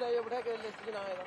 ਲੈ ਜਾ ਬਿਠਾ ਕੇ ਲਿਸਟ 'ਚ ਨਾ ਆਏਗਾ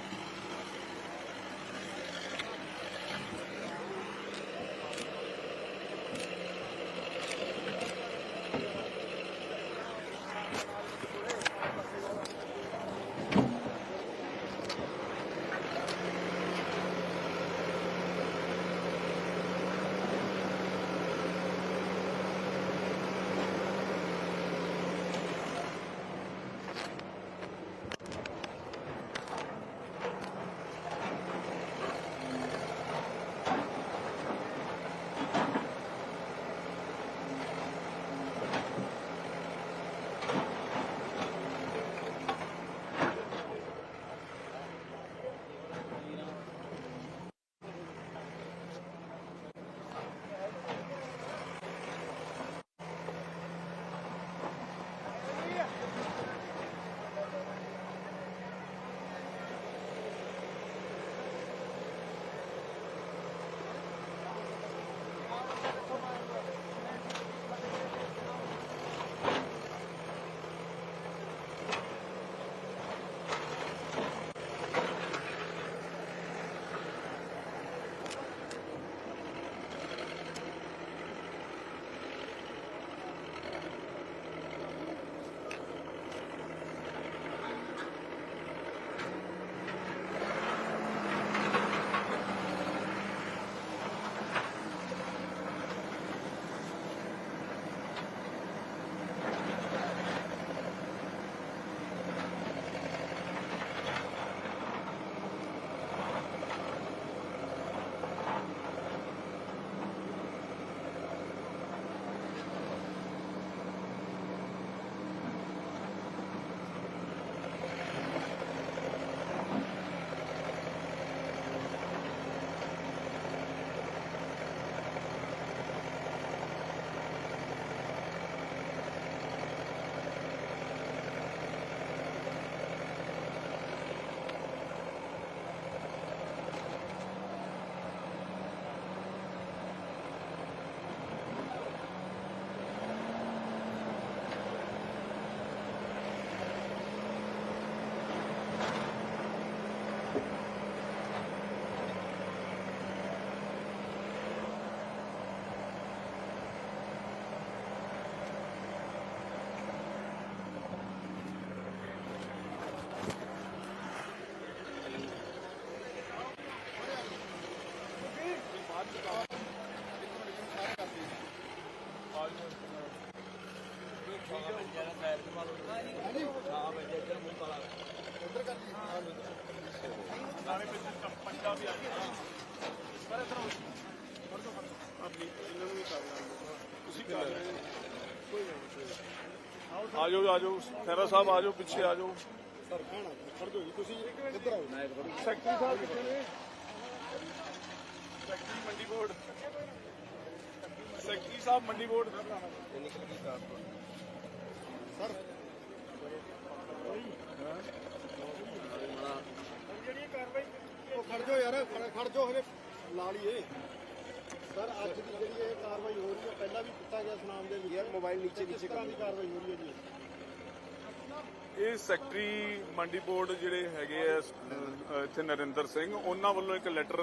ਆ ਜਾਓ ਆ ਜਾਓ ਖੈਰਾ ਸਾਹਿਬ ਆ ਜਾਓ ਪਿੱਛੇ ਆ ਜਾਓ ਸਰ ਖਾਣਾ ਖੜ ਜਾਓ ਜੀ ਤੁਸੀਂ ਇੱਧਰ ਆਓ ਸੈਕਟਰੀ ਸਾਹਿਬ ਕਿੱਥੇ ਨੇ? ਸੈਕਟਰੀ ਮੰਡੀ ਬੋਰਡ। ਸੈਕਟਰੀ ਸਾਹਿਬ ਮੰਡੀ ਬੋਰਡ। ਸਰ ਜਿਹੜੀ ਕਾਰਵਾਈ ਉਹ ਖੜ ਜਾਓ ਯਾਰ ਖੜ- ਖੜ ਜਾਓ ਹਲੇ ਲਾ ਲਈਏ ਸਰ ਅੱਜ ਦੀ ਜਿਹੜੀ ਇਹ ਕਾਰਵਾਈ ਹੋ ਰਹੀ ਹੈ ਪਹਿਲਾਂ ਵੀ ਕੀਤਾ ਗਿਆ ਸੁਨਾਮ ਦੇ ਵਿੱਚ ਯਾਰ ਮੋਬਾਈਲ ਨੀਚੇ ਨੀਚੇ ਤਰ੍ਹਾਂ ਦੀ ਕਾਰਵਾਈ ਹੋ ਰਹੀ ਹੈ ਜੀ ਇਹ ਸੈਕਟਰੀ ਮੰਡੀ ਬੋਰਡ ਜਿਹੜੇ ਹੈਗੇ ਆ ਅਹ, ਇੱਥੇ ਨਰਿੰਦਰ ਸਿੰਘ ਉਹਨਾਂ ਵੱਲੋਂ ਇੱਕ ਲੈਟਰ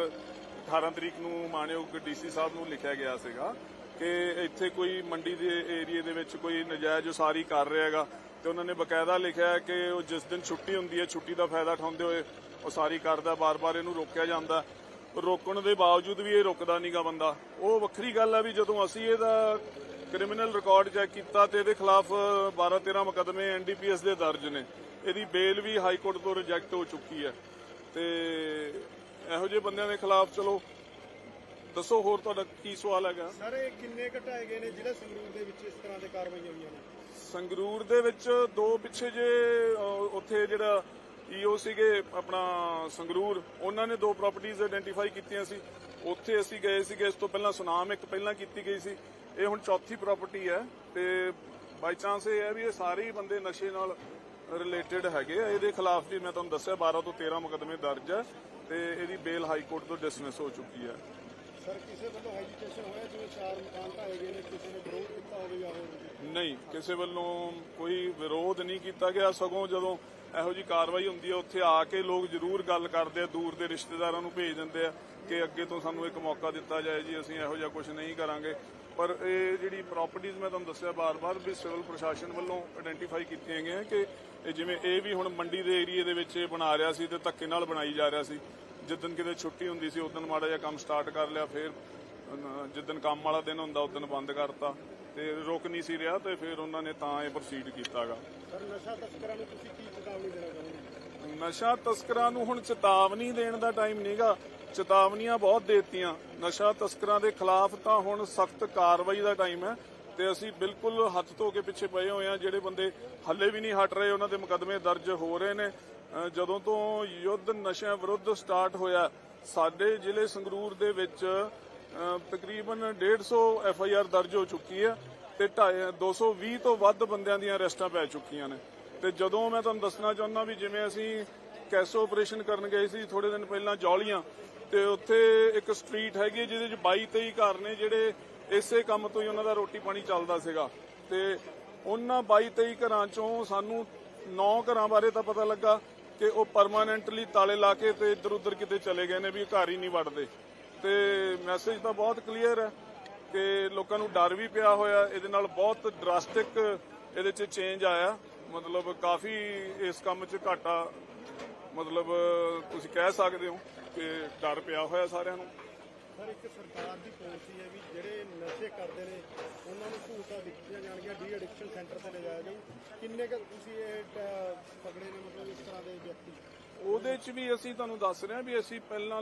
18 ਤਰੀਕ ਨੂੰ ਮਾਨਯੋਗ ਡੀਸੀ ਸਾਹਿਬ ਨੂੰ ਲਿਖਿਆ ਗਿਆ ਸੀਗਾ। ਕਿ ਇੱਥੇ ਕੋਈ ਮੰਡੀ ਦੇ ਏਰੀਏ ਦੇ ਵਿੱਚ ਕੋਈ ਨਜਾਇਜ਼ ਉਸਾਰੀ ਕਰ ਰਿਹਾ ਹੈਗਾ ਤੇ ਉਹਨਾਂ ਨੇ ਬਕਾਇਦਾ ਲਿਖਿਆ ਹੈ ਕਿ ਉਹ ਜਿਸ ਦਿਨ ਛੁੱਟੀ ਹੁੰਦੀ ਹੈ, ਛੁੱਟੀ ਦਾ ਫਾਇਦਾ ਉਠਾਉਂਦੇ ਹੋਏ ਉਸਾਰੀ ਕਰਦਾ, ਬਾਰ-ਬਾਰ ਇਹਨੂੰ ਰੋਕਿਆ ਜਾਂਦਾ। ਰੋਕਣ ਦੇ ਬਾਵਜੂਦ ਵੀ ਇਹ ਰੁਕਦਾ ਨਹੀਂਗਾ ਬੰਦਾ। ਉਹ ਵੱਖਰੀ ਗੱਲ ਹੈ ਵੀ ਜਦੋਂ ਅਸੀਂ ਇਹਦਾ ਕ੍ਰਿਮੀਨਲ ਰਿਕਾਰਡ ਚੈੱਕ ਕੀਤਾ ਤੇ ਇਹਦੇ ਖਿਲਾਫ 12 13 ਮੁਕਦਮੇ ਐਨਡੀਪੀਐਸ ਦੇ ਦਰਜ ਨੇ। ਇਹਦੀ ਬੇਲ ਵੀ ਹਾਈ ਕੋਰਟ ਤੋਂ ਰਿਜੈਕਟ ਹੋ ਚੁੱਕੀ ਹੈ। ਤੇ ਇਹੋ ਜਿਹੇ ਬੰਦਿਆਂ ਦੇ ਖਿਲਾਫ ਚਲੋ ਦੱਸੋ ਹੋਰ ਤੁਹਾਡਾ ਕੀ ਸਵਾਲ ਹੈਗਾ? ਸਰ ਇਹ ਕਿੰਨੇ ਘਟਾਏ ਗਏ ਨੇ ਜਿਹੜੇ ਸੰਗਰੂਰ ਦੇ ਵਿੱਚ ਇਸ ਤਰ੍ਹਾਂ ਦੇ ਕਾਰਵਾਈਆਂ ਹੋਈਆਂ ਨੇ? ਸੰਗਰੂਰ ਦੇ ਵਿੱਚ ਦੋ ਪਿੱਛੇ ਜੇ ਅਹ, ਉੱਥੇ ਜਿਹੜਾ ਈਓ ਸੀਗੇ ਆਪਣਾ ਸੰਗਰੂਰ ਉਹਨਾਂ ਨੇ ਦੋ ਪ੍ਰਾਪਰਟੀਆਂ ਆਇਡੈਂਟੀਫਾਈ ਕੀਤੀਆਂ ਸੀ। ਉੱਥੇ ਅਸੀਂ ਗਏ ਸੀਗੇ ਇਸ ਤੋਂ ਪਹਿਲਾਂ ਸੁਨਾਮ ਇੱਕ ਪਹਿਲਾਂ ਕੀਤੀ ਗਈ ਸੀ। ਇਹ ਹੁਣ ਚੌਥੀ ਪ੍ਰਾਪਰਟੀ ਹੈ ਤੇ ਬਾਈ ਚਾਂਸ ਇਹ ਹੈ ਵੀ ਇਹ ਸਾਰੇ ਹੀ ਬੰਦੇ ਨਸ਼ੇ ਨਾਲ ਰਿਲੇਟਡ ਹੈਗੇ ਆ। ਇਹਦੇ ਖਿਲਾਫ ਵੀ ਮੈਂ ਤੁਹਾਨੂੰ ਦੱਸਿਆ 12 ਤੋਂ 13 ਮੁਕਦਮੇ ਦਰਜ ਹੈ ਤੇ ਇਹਦੀ ਬੇਲ ਹਾਈ ਕੋਰਟ ਤੋਂ ਡਿਸਮਿਸ ਹੋ ਚੁੱਕੀ ਹੈ। ਸਰ, ਕਿਸੇ ਵੱਲੋਂ ਹੈਜੀਟੇਸ਼ਨ ਹੋਇਆ? ਜਿਵੇਂ ਚਾਰ ਮਕਾਨ ਢਾਏ ਗਏ ਨੇ, ਕਿਸੇ ਨੇ ਵਿਰੋਧ ਕੀਤਾ ਹੋਵੇ ਜਾਂ ਹੋਰ ਨਹੀਂ, ਕਿਸੇ ਵੱਲੋਂ ਕੋਈ ਵਿਰੋਧ ਨਹੀਂ ਕੀਤਾ ਗਿਆ। ਸਗੋਂ ਜਦੋਂ ਇਹੋ ਜੀ ਕਾਰਵਾਈ ਹੁੰਦੀ ਹੈ ਉੱਥੇ ਆ ਕੇ ਲੋਕ ਜ਼ਰੂਰ ਗੱਲ ਕਰਦੇ ਆ, ਦੂਰ ਦੇ ਰਿਸ਼ਤੇਦਾਰਾਂ ਨੂੰ ਭੇਜ ਦਿੰਦੇ ਆ ਕਿ ਅੱਗੇ ਤੋਂ ਸਾਨੂੰ ਇੱਕ ਮੌਕਾ ਦਿੱਤਾ ਜਾਏ ਜੀ, ਅਸੀਂ ਇਹੋ ਜਿਹਾ ਕੁਝ ਨਹੀਂ ਕਰਾਂਗੇ। ਪਰ ਇਹ ਜਿਹੜੀ ਪ੍ਰਾਪਰਟੀਆਂ ਮੈਂ ਤੁਹਾਨੂੰ ਦੱਸਿਆ ਬਾਰ-ਬਾਰ ਵੀ ਸਿਵਲ ਪ੍ਰਸ਼ਾਸਨ ਵੱਲੋਂ ਆਇਡੈਂਟੀਫਾਈ ਕੀਤੀਆਂ ਗਈਆਂ ਕਿ ਜਿਵੇਂ ਇਹ ਵੀ ਹੁਣ ਮੰਡੀ ਦੇ ਏਰੀਏ ਦੇ ਵਿੱਚ ਬਣਾ ਰਿਹਾ ਸੀ ਤੇ ਧੱਕੇ ਨਾਲ ਬਣਾਈ ਜਾ ਰਿਹਾ ਸੀ। ਜਿੱਦਨ ਕਿਤੇ ਛੁੱਟੀ ਹੁੰਦੀ ਸੀ ਉਦੋਂ ਮਾੜਾ ਜਿਹਾ ਕੰਮ ਸਟਾਰਟ ਕਰ ਲਿਆ ਫਿਰ ਜਿੱਦਨ ਕੰਮ ਵਾਲਾ ਦਿਨ ਹੁੰਦਾ ਉਦੋਂ ਬੰਦ ਕਰਤਾ। ਤੇ ਰੁਕ ਨਹੀਂ ਸੀ ਰਿਹਾ ਤੇ ਫਿਰ ਉਹਨਾਂ ਨੇ ਤਾਂ ਇਹ ਪ੍ਰੋਸੀਡ ਕੀਤਾਗਾ। ਸਰ ਨਸ਼ਾ ਤਸਕਰਾਂ ਨੂੰ ਤੁਸੀਂ ਕੀ ਚੇਤਾਵਨੀ ਦੇਣਾ ਚਾਹੋਗੇ? ਨਸ਼ਾ ਤਸਕਰਾਂ ਨੂੰ ਹੁਣ ਚੇਤਾਵਨੀ ਦੇਣ ਦਾ ਟਾਈਮ ਨਹੀਂਗਾ ਚੇਤਾਵਨੀਆਂ ਬਹੁਤ ਦੇਤੀਆਂ। ਨਸ਼ਾ ਤਸਕਰਾਂ ਦੇ ਖਿਲਾਫ ਤਾਂ ਹੁਣ ਸਖਤ ਕਾਰਵਾਈ ਦਾ ਟਾਈਮ ਹੈ ਤੇ ਅਸੀਂ ਬਿਲਕੁਲ ਹੱਥ ਧੋ ਕੇ ਪਿੱਛੇ ਪਏ ਹੋਏ ਆ ਜਿਹੜੇ ਬੰਦੇ ਹੱਲੇ ਵੀ ਨਹੀਂ ਹਟ ਰਹੇ ਉਹਨਾਂ ਦੇ ਮੁਕੱਦਮੇ ਦਰਜ ਹੋ ਰਹੇ ਨੇ। ਜਦੋਂ ਤੋਂ ਯੁੱਧ ਨਸ਼ਿਆਂ ਵਿਰੁੱਧ ਸਟਾਰਟ ਹੋਇਆ, ਸਾਡੇ ਜ਼ਿਲ੍ਹੇ ਸੰਗਰੂਰ ਦੇ ਵਿੱਚ, ਅਹ ਤਕਰੀਬਨ 150 ਐਫ ਆਈ ਆਰ ਦਰਜ ਹੋ ਚੁੱਕੀ ਹੈ ਤੇ 220 ਤੋਂ ਵੱਧ ਬੰਦਿਆਂ ਦੀਆਂ ਅਰੈਸਟਾਂ ਪੈ ਚੁੱਕੀਆਂ ਨੇ। ਤੇ ਜਦੋਂ ਮੈਂ ਤੁਹਾਨੂੰ ਦੱਸਣਾ ਚਾਹੁੰਦਾ ਵੀ ਜਿਵੇਂ ਅਸੀਂ ਕੈਸੋ ਆਪਰੇਸ਼ਨ ਕਰਨ ਗਏ ਸੀ ਥੋੜੇ ਦਿਨ ਪਹਿਲਾਂ ਜੌਲੀਆਂ, ਤੇ ਉੱਥੇ ਇੱਕ ਸਟਰੀਟ ਹੈਗੀ ਜਿਹਦੇ 'ਚ 22 23 ਘਰ ਨੇ ਜਿਹੜੇ ਇਸੇ ਕੰਮ ਤੋਂ ਹੀ ਉਹਨਾਂ ਦਾ ਰੋਟੀ ਪਾਣੀ ਚੱਲਦਾ ਸੀਗਾ। ਤੇ ਉਹਨਾਂ 22 23 ਘਰਾਂ ਚੋਂ ਸਾਨੂੰ 9 ਘਰਾਂ ਬਾਰੇ ਤਾਂ ਪਤਾ ਲੱਗਾ ਕਿ ਉਹ ਪਰਮਾਨੈਂਟਲੀ ਤਾਲੇ ਲਾ ਕੇ ਤੇ ਇੱਧਰ ਉੱਧਰ ਕਿਤੇ ਚਲੇ ਗਏ ਨੇ ਵੀ ਘਰ ਹੀ ਨਹੀਂ ਵੜਦੇ। ਤੇ ਮੈਸੇਜ ਤਾਂ ਬਹੁਤ ਕਲੀਅਰ ਹੈ ਕਿ ਲੋਕਾਂ ਨੂੰ ਡਰ ਵੀ ਪਿਆ ਹੋਇਆ, ਇਹਦੇ ਨਾਲ ਬਹੁਤ ਡਰਾਸਟਿਕ ਇਹਦੇ 'ਚ ਚੇਂਜ ਆਇਆ। ਮਤਲਬ ਕਾਫੀ ਇਸ ਕੰਮ 'ਚ ਘਾਟਾ, ਮਤਲਬ ਤੁਸੀਂ ਕਹਿ ਸਕਦੇ ਹੋ ਕਿ ਡਰ ਪਿਆ ਹੋਇਆ ਸਾਰਿਆਂ ਨੂੰ। ਸਰ ਇੱਕ ਸਰਕਾਰ ਦੀ ਪਾਲਿਸੀ ਹੈ ਵੀ ਜਿਹੜੇ ਨਸ਼ੇ ਕਰਦੇ ਨੇ, ਉਹਨਾਂ ਨੂੰ ਸਹੂਲਤਾਂ ਦਿੱਤੀਆਂ ਜਾਣਗੀਆਂ। ਡੀ ਐਡਿਕਸ਼ਨ ਸੈਂਟਰ ਤੇ ਲਿਜਾਇਆ ਜਾਊ। ਕਿੰਨੇ ਕੁ ਤੁਸੀਂ ਇਹ ਟ- ਪਕੜੇ ਨੇ ਮਤਲਬ ਇਸ ਤਰ੍ਹਾਂ ਦੇ ਵਿਅਕਤੀ? ਉਹਦੇ 'ਚ ਵੀ ਅਸੀਂ ਤੁਹਾਨੂੰ ਦੱਸ ਰਹੇ ਹਾਂ ਵੀ ਅਸੀਂ ਪਹਿਲਾਂ